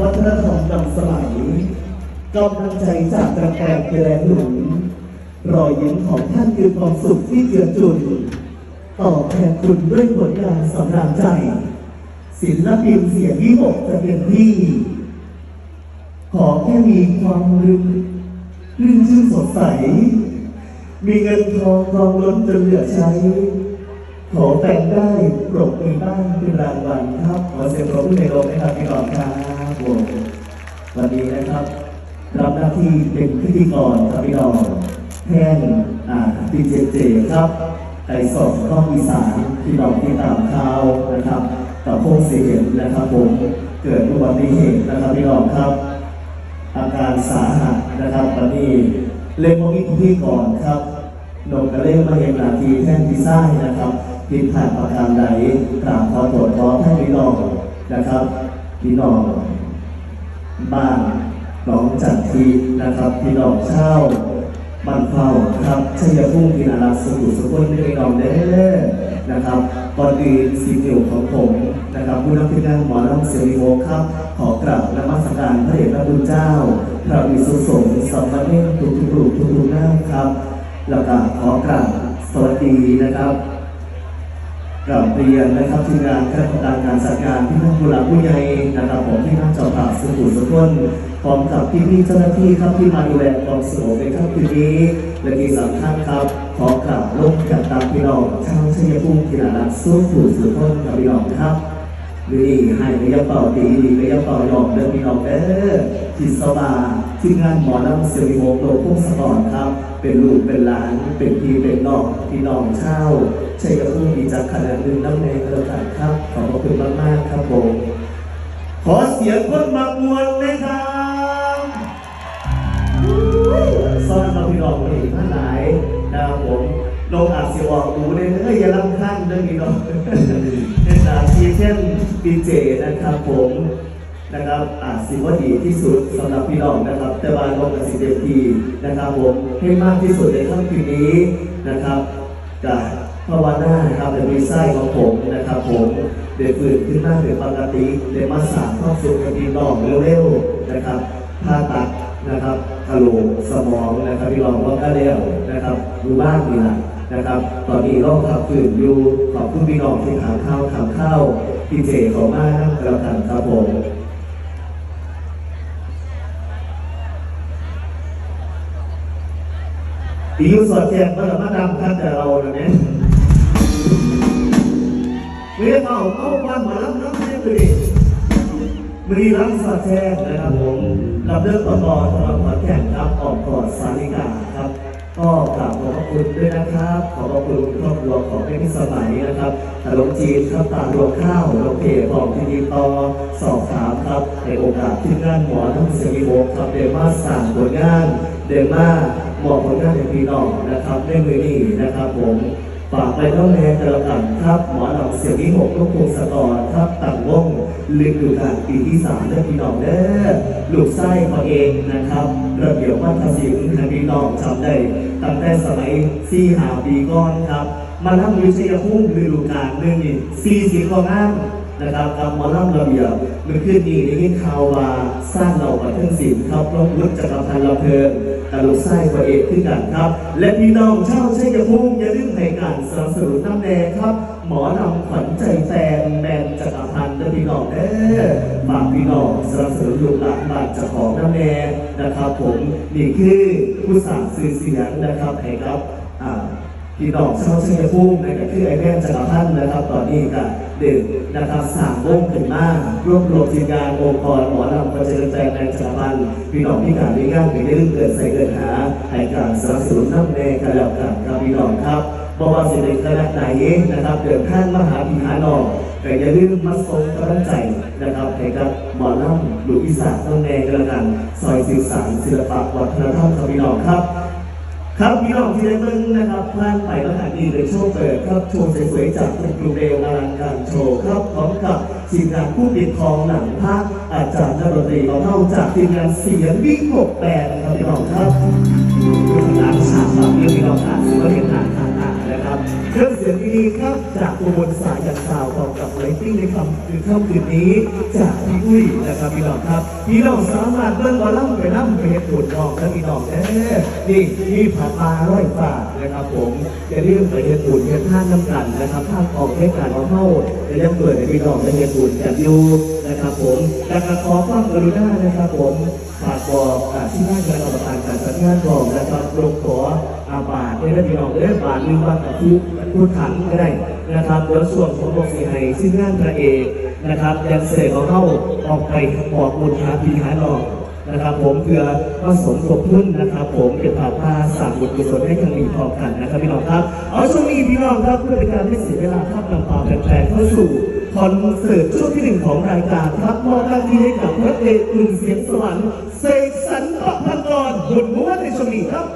วัฒนธรรมนำสมัยกำลังใจจากกระแกงแกลหนุนรอยยิ้มของท่านคือความสุขที่เจือจุนตอบแทนคุณด้วยผลงานสำราญใจ ศิลปินเสียงที่หกจะเป็นที่ ขอแค่มีความรื่นรื่นชื่นสดใส มีเงินทองทองล้นจนเหลือใช้ ขอแต่งได้ปรบมือบ้างเป็นรางวัลครับ ขอเสียงปรบมือในโลกนะครับพี่น้องครับ ผมวันนี้นะครับรับหน้าที่เป็นพิธีกรครับพี่น้องแทนอ่าดีเจเจครับไอสองข้องอีสานพี่น้องที่ตามข่าวนะครับกับพงเสียงนะครับผมเกิดอุบัติเหตุนะครับพี่น้องครับ อาการสาหัสนะครับตอนนี้เล่นมมีพิธีก่อนครับนกกระเล่นมาเห็นนาทีแท่นพิซ่านะครับผิดพลาดประการใดกราบขอโทษขอให้พี่น้องนะครับพี่น้อง บ้านหนองจันทีนะครับพี่น้องเช่าบ้านเฝ้าครับชัยภูมิพินาราสมุทรสกุลพี่น้องเด้อนะครับก่อนอื่นสิ่งเดียวของผมนะครับผู้นำทีมงานหมอลำเสียงวิโวครับ ขอกราบนมัสการพระเดชพระคุณเจ้า พระวิสุสงฆ์สัมมาเนตทุกทุกรูปทุกทุกหน้าครับแล้วก็ขอกราบสวัสดีนะครับกราบเรียนนะครับทีมงานคณะกรรมการการจัดงานที่ท่าน ผู้หลักผู้ใหญ่นะครับผมที่ท่านเจ้าภาพสุขุมสุขนพร้อมกับพี่พี่ๆเจ้าหน้าที่ครับที่มาดูแลความสงบในค่ำคืนนี้ และที่สำคัญครับขอกราบร่วมกับตามพี่น้องชาวชัยภูมิกีฬารักสู้ผู้สุขนกับพี่น้องครับ นี่ให้ระยะเป่าดีระยะเป่าหยอกเดินพี่น้องเด้อทิศบาที่งานหมอลำเซริโมโตพุ่งสปอร์ตครับ เป็นลูกเป็นหลาน เป็นพี่เป็นน้องพี่น้องเช่าใชัยภูมิมีจากขนาดนึงน้ำแดงกระดาษครับ ขอบพระคุณมากๆครับผมขอเสียงคนมามวลนะครับซ่อนเราพี่น้องคนอีกท่านหลายนะผมลงอาเสียออกดูเลยเอ้ยอย่าลำคันเรื่องนี้เนาะเป็นอาชีเช่น ดีเจนะครับผมนะครับอาจสิว่าดีที่สุดสำหรับพี่น้องนะครับ แต่ว่าลงกับสิเต็มทีนะครับผมให้มากที่สุดในค่ำคืนนี้นะครับกับภาวนานะครับเดี๋ยวมีไส้ของผมนะครับ ผมเดี๋ยวฟื้นขึ้นมาเป็นปกติเดี๋ยวมาสางครอบครัวกับพี่น้องเร็วๆนะครับผ่าตัดนะครับกระโหลกสมองนะครับพี่น้องว่าก็แล้วนะครับอยู่บ้านนี่แหละนะครับ ตอนนี้เราขับฝืนอยู่ขอบคุณพี่น้องที่ถามข้าวถามข้าว พี่เจขอมากนั่งกระกันครับผมปีอยู่สอดแจงมาแต่มาดำครับแต่เราเนี่ยเรียกเอาเอาความหมาล้ำน้ำให้ไปดิมรีรังสอดแจงนะครับผมรับเรื่องต่อต่อสำหรับขอนแก่นครับออกกอดสาริกาครับ ก็กราบขอบพระคุณด้วยนะครับ ขอบพระคุณครอบครัวของเพชรสมัยนะครับตลกจีนครับตาดวงข้าวโอเคของที่ดีต่อสอบถามครับ ในโอกาสที่งานหมอทั้งเสียงโบกครับเดมาสั่งผลงาน เดมาหมอผลงานในพี่น้องนะครับในมือนี้นะครับผมฝากไปต้องแทนกระกันครับ หมอลำเสียงที่หกลูกพงศกรครับต่างวง ลึกดูการปีที่สามได้พี่น้องเด้อลูกไส้เขาเองนะครับ ระเบียบวัฒนศิลป์ให้พี่น้องจำได้ตั้งแต่สมัยสี่หาปีก่อนครับ มาทำวิทยาภูมิฤดูกาลหนึ่งนี่สี่สิบกว่างาน นะครับกับหมอลำระเบียบมันขึ้นดีในยินข่าวว่าสร้างเราประเทศศิลป์ครับลงลึกจักรพันธ์ละเพลินตลกไส้ตัวเอกขึ้นกันครับ และพี่น้องเช่าวชัยภูมิอย่าลืมให้การสนับสนุนน้ำแดงครับ หมอนำขวัญใจแฟนแมนจักรพันธ์และพี่น้องเด้อฝากพี่น้องสนับสนุนลูกหลานบานเจ้าของน้ำแดงนะครับ ผมนี่คือผู้สางสื่อเสียงนะครับให้ครับอ่าพี่น้องเช่าวชัยภูมินะครับคือไอ้แม่จักรพันธ์นะครับ ตอนนี้ก็ ด็กนะครับสร้างวงขึ้นมากรวบรวมทีมงานองค์กรหมอลำประเจริญใจในจักรพันพี่น้องที่การได้ง่านหรือได้เรื่องเกิดใส่เกิดหาให้การสนับสนุนน้ำแดงกันแล้วกันครับพี่น้องครับเพราะว่าสิ่งใดขนาดไหนนะครับเดินทางมหาพี่หาน้องแต่อย่าลืมมาส่งกำลังใจนะครับให้กับหมอลำหลุอีสานน้ำแดงกันแล้วกันซอยสื่อสารศิลปะวัฒนธรรมครับพี่น้องครับ ครับพี่น้องที่ได้เบิ่งนะครับพลานไปแล้วหาดีในช่วงเปิดครับโชว์สวยๆจากคุณครูเบลอลังการโชว์ครับพร้อมกับทีมงานผู้ปิดทองหนังภาคอาจารย์นรดีเราเข้าจากทีมงานเสียงวิ่งหกแปดครับพี่น้องครับหลังฉากแบบนี้พี่น้องอาจจะไม่เห็นหน้าทางหน้านะครับ เครื่องเสียงดีๆครับจากอุบลสายยันสาวต่อกับไลติ้งในคำคือค่ำคืนนี้ จากพี่อุ้ยนะครับพี่น้องครับพี่น้องสามารถเบิ่งวอลล่ำไปนั่งไปเห็ดหุ่นออกนะพี่น้องเอ้นี่นี่ผักปลาร้อยฝานะครับผมจะเรื่องไปเห็ดหุ่นเห็ดท่าน้ำกันนะครับท่าออกเทศการเอาเข้าจะยังเปิดให้พี่น้องได้เห็ดหุ่นกันอยู่นะครับผมแล้วก็ขอความกรุณานะครับผมฝากบอกอ่ที่หน้างานอบตการจัดงานบอกนะครับลงขอ อาบาทได้ได้พี่น้องได้บาทหนึ่งบาทกับทุกทุกถังก็ได้นะครับเดี๋ยวส่วนของบอกสีให้ซึ่งงานพระเอกนะครับยังเสกเอาเข้าออกไปออกบุญหาพีหาหลอกนะครับผมเพื่อว่าสมทบทุนนะครับ ผมเก็บผ่าผ้าสั่งบุญกุศลให้ทางนี้พร้อมกันนะครับพี่น้องครับเอาช่วงนี้พี่น้องครับเพื่อเป็นการไม่เสียเวลาครับนำพาแฟนๆเข้าสู่คอนเสิร์ตช่วงที่หนึ่งของรายการครับมอบหน้าที่ให้กับพระเอกหนุ่มเสียงสวรรค์เสกสรรประพันกรบุญม้วนในช่วงนี้ครับ